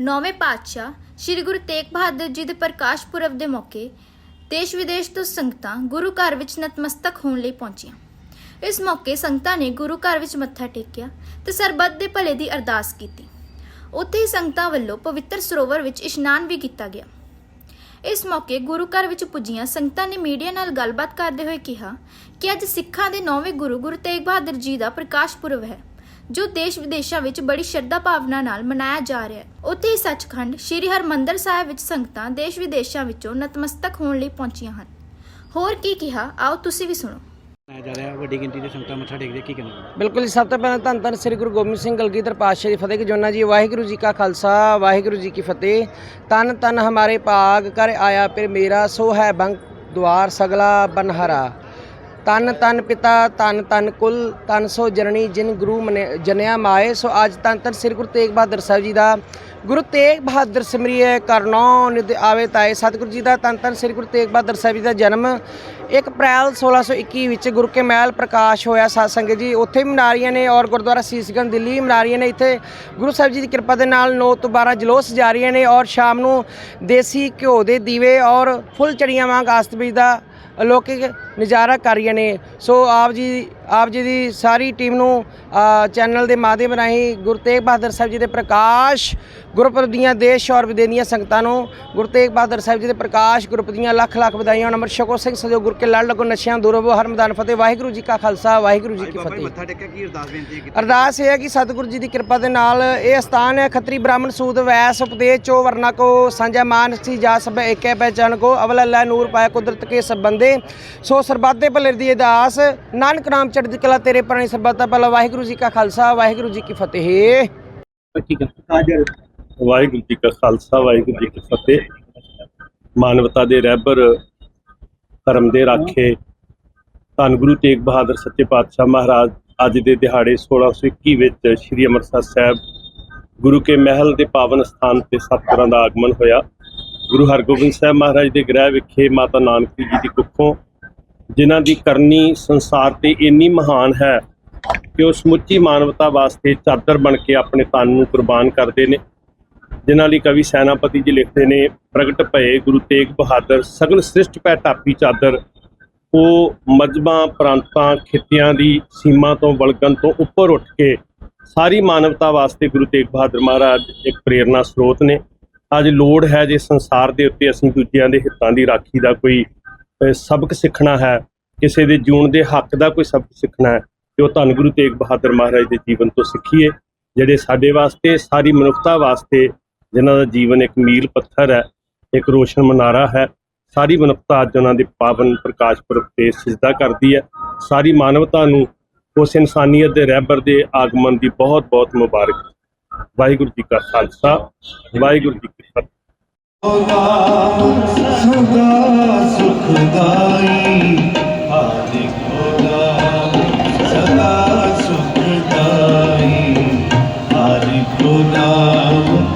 ਨੌਵੇਂ ਪਾਤਸ਼ਾਹ ਸ੍ਰੀ ਗੁਰੂ ਤੇਗ ਬਹਾਦਰ ਜੀ ਦੇ ਪ੍ਰਕਾਸ਼ ਪੁਰਬ ਦੇ ਮੌਕੇ ਦੇਸ਼ ਵਿਦੇਸ਼ ਤੋਂ ਸੰਗਤਾਂ ਗੁਰੂ ਘਰ ਵਿੱਚ ਨਤਮਸਤਕ ਹੋਣ ਲਈ ਪਹੁੰਚੀਆਂ। ਇਸ ਮੌਕੇ ਸੰਗਤਾਂ ਨੇ ਗੁਰੂ ਘਰ ਵਿੱਚ ਮੱਥਾ ਟੇਕਿਆ ਤੇ ਸਰਬੱਤ ਦੇ ਭਲੇ ਦੀ ਅਰਦਾਸ ਕੀਤੀ। ਉੱਥੇ ਹੀ ਸੰਗਤਾਂ ਵੱਲੋਂ ਪਵਿੱਤਰ ਸਰੋਵਰ ਵਿੱਚ ਇਸ਼ਨਾਨ ਵੀ ਕੀਤਾ ਗਿਆ। ਇਸ ਮੌਕੇ ਗੁਰੂ ਘਰ ਵਿੱਚ ਪੁੱਜੀਆਂ ਸੰਗਤਾਂ ਨੇ ਮੀਡੀਆ ਨਾਲ ਗੱਲਬਾਤ ਕਰਦੇ ਹੋਏ ਕਿਹਾ ਕਿ ਅੱਜ ਸਿੱਖਾਂ ਦੇ ਨੌਵੇਂ ਗੁਰੂ ਗੁਰੂ ਤੇਗ ਬਹਾਦਰ ਜੀ ਦਾ ਪ੍ਰਕਾਸ਼ ਪੁਰਬ ਹੈ। ਜੋ ਦੇਸ਼ ਵਿਦੇਸ਼ਾਂ ਵਿੱਚ ਬੜੀ ਸ਼ਰਧਾ ਭਾਵਨਾ ਨਾਲ ਮਨਾਇਆ ਜਾ ਰਿਹਾ ਹੈ। ਉੱਥੇ ਹੀ ਸੱਚਖੰਡ ਸ੍ਰੀ ਹਰਮੰਦਰ ਸਾਹਿਬ ਵਿੱਚ ਸੰਗਤਾਂ ਦੇਸ਼ ਵਿਦੇਸ਼ਾਂ ਵਿੱਚੋਂ ਨਤਮਸਤਕ ਹੋਣ ਲਈ ਪਹੁੰਚੀਆਂ ਹਨ। ਹੋਰ ਕੀ ਕਿਹਾ? ਆਓ ਤੁਸੀਂ ਵੀ ਸੁਣੋ। ਮਨਾਇਆ ਜਾ ਰਿਹਾ ਵੱਡੀ ਗਿਣਤੀ ਦੇ ਸੰਗਤਾਂ ਮੱਥਾ ਟੇਕਦੇ ਕੀ ਕਹਿਣਾ ਬਿਲਕੁਲ ਜੀ, ਸਭ ਤੋਂ ਪਹਿਲਾਂ ਧੰਨ ਧੰਨ ਸ੍ਰੀ ਗੁਰੂ ਗੋਬਿੰਦ ਸਿੰਘ ਗਲਗੀਧਰ ਪਾਤਸ਼ਾਹ ਦੀ ਫਤਿਹ ਕੀ ਜੋਨਾ ਜੀ ਵਾਹਿਗੁਰੂ ਜੀ ਕਾ ਖਾਲਸਾ ਵਾਹਿਗੁਰੂ ਜੀ ਕੀ ਫਤਿਹ। ਤਨ ਤਨ ਹਮਾਰੇ ਭਾਗ ਕਰ ਆਇਆ ਫਿਰ ਮੇਰਾ ਸੋ ਹੈ ਬੰਕ ਦੁਆਰ ਸਗਲਾ ਬਨਹਰਾ। ਤਨ ਤਨ ਪਿਤਾ, ਤਨ ਤਨ ਕੁਲ, ਤਨ ਸੋ ਜਨਨੀ, ਜਿਨ ਗੁਰੂ ਮਨੇ- ਜਨਿਆ ਮਾਏ। ਸੋ ਅੱਜ ਤਨ ਤਨ ਸ੍ਰੀ ਗੁਰੂ ਤੇਗ ਬਹਾਦਰ ਸਾਹਿਬ ਜੀ ਦਾ ਗੁਰੂ ਤੇਗ ਬਹਾਦਰ ਸਿਮਰਿਐ ਕਰਨੋ ਨਿਦ ਆਵੇ ਤਾਏ। ਸਤਿਗੁਰੂ ਜੀ ਦਾ ਤਨ ਤਨ ਸ੍ਰੀ ਗੁਰੂ ਤੇਗ ਬਹਾਦਰ ਸਾਹਿਬ ਜੀ ਦਾ ਜਨਮ 1 ਅਪ੍ਰੈਲ 1621 ਵਿੱਚ ਗੁਰੂ ਕੇ ਮਹਿਲ ਪ੍ਰਕਾਸ਼ ਹੋਇਆ ਸਾਧ ਸੰਗਤ ਜੀ। ਉੱਥੇ ਵੀ ਮਨਾ ਰਹੀਆਂ ਨੇ ਔਰ ਗੁਰਦੁਆਰਾ ਸੀਸਗੰਜ, ਦਿੱਲੀ ਮਨਾ ਰਹੀਆਂ ਨੇ। ਇੱਥੇ ਗੁਰੂ ਸਾਹਿਬ ਜੀ ਦੀ ਕਿਰਪਾ ਦੇ ਨਾਲ 9 ਤੋਂ 12 ਜਲੋਸ ਜਾ ਰਹੀਆਂ ਨੇ ਔਰ ਸ਼ਾਮ ਨੂੰ ਦੇਸੀ ਘਿਓ ਦੇ ਦੀਵੇ ਔਰ ਫੁੱਲ ਚੜੀਆਂ ਵਾਂਗ ਅਸਤਬੀਜ ਦਾ ਅਲੌਕਿਕ ਨਜ਼ਾਰਾ ਕਰ ਰਹੀਆਂ ਨੇ। ਸੋ ਆਪ ਜੀ ਆਪ ਜੀ ਦੀ ਸਾਰੀ ਟੀਮ ਨੂੰ ਚੈਨਲ ਦੇ ਮਾਧਿਅਮ ਰਾਹੀਂ ਗੁਰੂ ਤੇਗ ਬਹਾਦਰ ਸਾਹਿਬ ਜੀ ਦੇ ਪ੍ਰਕਾਸ਼ ਗੁਰਪੁਰਬ ਦੀਆਂ ਦੇਸ਼ ਔਰ ਵਿਦੇਸ਼ ਦੀਆਂ ਸੰਗਤਾਂ ਨੂੰ ਗੁਰੂ ਤੇਗ ਬਹਾਦਰ ਸਾਹਿਬ ਜੀ ਦੇ ਪ੍ਰਕਾਸ਼ ਗੁਰਪੁਰਬ ਦੀਆਂ ਲੱਖ ਲੱਖ ਵਧਾਈਆਂ। ਨੰਬਰ ਸ਼ਕੋ ਸਿੰਘ ਸਜੋ ਗੁਰ ਕੇ ਲੜ ਲੱਗੋ ਨਸ਼ਿਆਂ ਦੂਰੋ ਹਰ ਮੈਦਾਨ ਫਤਿਹ। ਵਾਹਿਗੁਰੂ ਜੀ ਕਾ ਖਾਲਸਾ ਵਾਹਿਗੁਰੂ ਜੀ ਕੀ ਫਤਿਹ। ਮੱਥਾ ਟੇਕਿਆ ਕੀ ਅਰਦਾਸ ਬੇਨਤੀ ਕੀਤੀ? ਅਰਦਾਸ ਇਹ ਹੈ ਕਿ ਸਤਿਗੁਰੂ ਜੀ ਦੀ ਕਿਰਪਾ ਦੇ ਨਾਲ ਇਹ ਸਥਾਨ ਹੈ ਖੱਤਰੀ ਬ੍ਰਾਹਮਣ ਸੂਦ ਵੈਸ ਉਪਦੇਸ਼ ਚੋ ਵਰਨਾ ਕੋ ਸਾਂਝਾ ਮਾਨ ਸੀ ਜਾ ਸਭ ਏਕੈ ਪਹਿਚਾਨ ਕੋ। ਅਵਲ ਅੱਲਾ ਨੂਰ ਪਾਇਆ ਕੁਦਰਤ ਕੇ ਸਭ ਬੰਦੇ ਸੋ ਸਰਬੱਤ ਦੇ ਭਲੇ ਦੀ ਅਰਦਾਸ। ਨਾਨਕ ਨਾਮ ਚੜ੍ਹਦੀ ਕਲਾ ਤੇਰੇ ਪਰਣੀ ਸਰਬੱਤ ਦਾ ਭਲਾ। ਵਾਹਿਗੁਰੂ ਜੀ ਕਾ ਖਾਲਸਾ ਵਾਹਿਗੁਰੂ ਜੀ ਕੀ ਫਤਿਹ। ਵਾਹਿਗੁਰੂ ਜੀ ਕਾ ਖਾਲਸਾ ਵਾਹਿਗੁਰੂ ਜੀ ਕੀ ਫਤਿਹ। ਮਾਨਵਤਾ ਦੇ ਰਹਿਬਰ ਧਰਮ ਦੇ ਰਾਖੇ। ਧੰਨ ਗੁਰੂ ਤੇਗ ਬਹਾਦਰ ਸੱਚੇ ਪਾਤਸ਼ਾਹ ਮਹਾਰਾਜ ਅੱਜ ਦੇ ਦਿਹਾੜੇ 1621 ਵਿੱਚ ਸ੍ਰੀ ਅੰਮ੍ਰਿਤਸਰ ਸਾਹਿਬ ਗੁਰੂ ਕੇ ਮਹਿਲ ਦੇ ਪਾਵਨ ਸਥਾਨ ਤੇ ਸਤਿਗੁਰਾਂ ਦਾ ਆਗਮਨ ਹੋਇਆ। ਗੁਰੂ ਹਰਗੋਬਿੰਦ ਸਾਹਿਬ ਮਹਾਰਾਜ ਦੇ ਗ੍ਰਹਿ ਵਿਖੇ ਮਾਤਾ ਨਾਨਕੀ ਜੀ ਦੀ ਕੁੱਖੋਂ ਜਿਨ੍ਹਾਂ ਦੀ ਕਰਨੀ ਸੰਸਾਰ ਤੇ ਇੰਨੀ ਮਹਾਨ ਹੈ ਕਿ ਉਹ ਸਮੁੱਚੀ ਮਾਨਵਤਾ ਵਾਸਤੇ ਚਾਦਰ ਬਣ ਕੇ ਆਪਣੇ ਤਨ ਨੂੰ ਕੁਰਬਾਨ ਕਰਦੇ ਨੇ। ਜਿਨ੍ਹਾਂ ਲਈ ਕਵੀ ਸੈਨਾਪਤੀ ਜੀ ਲਿਖਦੇ ਨੇ, ਪ੍ਰਗਟ ਭਏ ਗੁਰੂ ਤੇਗ ਬਹਾਦਰ, ਸਗਲ ਸ੍ਰਿਸ਼ਟ ਪੈ ਟਾਪੀ ਚਾਦਰ। ਉਹ ਮਜਬਾਂ, ਪ੍ਰਾਂਤਾਂ, ਖਿੱਤਿਆਂ ਦੀ ਸੀਮਾ ਤੋਂ ਵਲਗਣ ਤੋਂ ਉੱਪਰ ਉੱਠ ਕੇ ਸਾਰੀ ਮਾਨਵਤਾ ਵਾਸਤੇ ਗੁਰੂ ਤੇਗ ਬਹਾਦਰ ਮਹਾਰਾਜ ਇੱਕ ਪ੍ਰੇਰਨਾ ਸਰੋਤ ਨੇ। ਅੱਜ ਲੋੜ ਹੈ ਜੇ ਸੰਸਾਰ ਦੇ ਉੱਤੇ ਅਸੀਂ ਦੂਜਿਆਂ ਦੇ ਹਿੱਤਾਂ ਦੀ ਰਾਖੀ ਦਾ ਕੋਈ ਸਬਕ ਸਿੱਖਣਾ ਹੈ, ਕਿਸੇ ਦੇ ਜੂਣ ਦੇ ਹੱਕ ਦਾ ਕੋਈ ਸਬਕ ਸਿੱਖਣਾ ਹੈ ਤੇ ਉਹ ਧੰਨ ਗੁਰੂ ਤੇਗ ਬਹਾਦਰ ਮਹਾਰਾਜ ਦੇ ਜੀਵਨ ਤੋਂ ਸਿੱਖੀਏ, ਜਿਹੜੇ ਸਾਡੇ ਵਾਸਤੇ, ਸਾਰੀ ਮਨੁੱਖਤਾ ਵਾਸਤੇ ਜਿਨ੍ਹਾਂ ਦਾ ਜੀਵਨ ਇੱਕ ਮੀਲ ਪੱਥਰ ਹੈ, ਇੱਕ ਰੋਸ਼ਨ ਮਨਾਰਾ ਹੈ, ਸਾਰੀ ਮਨੁੱਖਤਾ ਅੱਜ ਉਹਨਾਂ ਦੇ ਪਾਵਨ ਪ੍ਰਕਾਸ਼ ਪੁਰਬ ਤੇ ਸਿਜਦਾ ਕਰਦੀ ਹੈ, ਸਾਰੀ ਮਾਨਵਤਾ ਨੂੰ ਉਸ ਇਨਸਾਨੀਅਤ ਦੇ ਰਹਿਬਰ ਦੇ ਆਗਮਨ ਦੀ ਬਹੁਤ ਬਹੁਤ ਮੁਬਾਰਕ। ਵਾਹਿਗੁਰੂ ਜੀ ਕਾ ਖਾਲਸਾ, ਵਾਹਿਗੁਰੂ ਜੀ ਕੀ ਫਤਿਹ। ਸਦਾ ਸੁਖਦਾਈ ਹਾਲੇ ਖੁਦਾ ਸਦਾ ਸੁਖਦਾਈ ਹਰਿ ਖੁਦਾ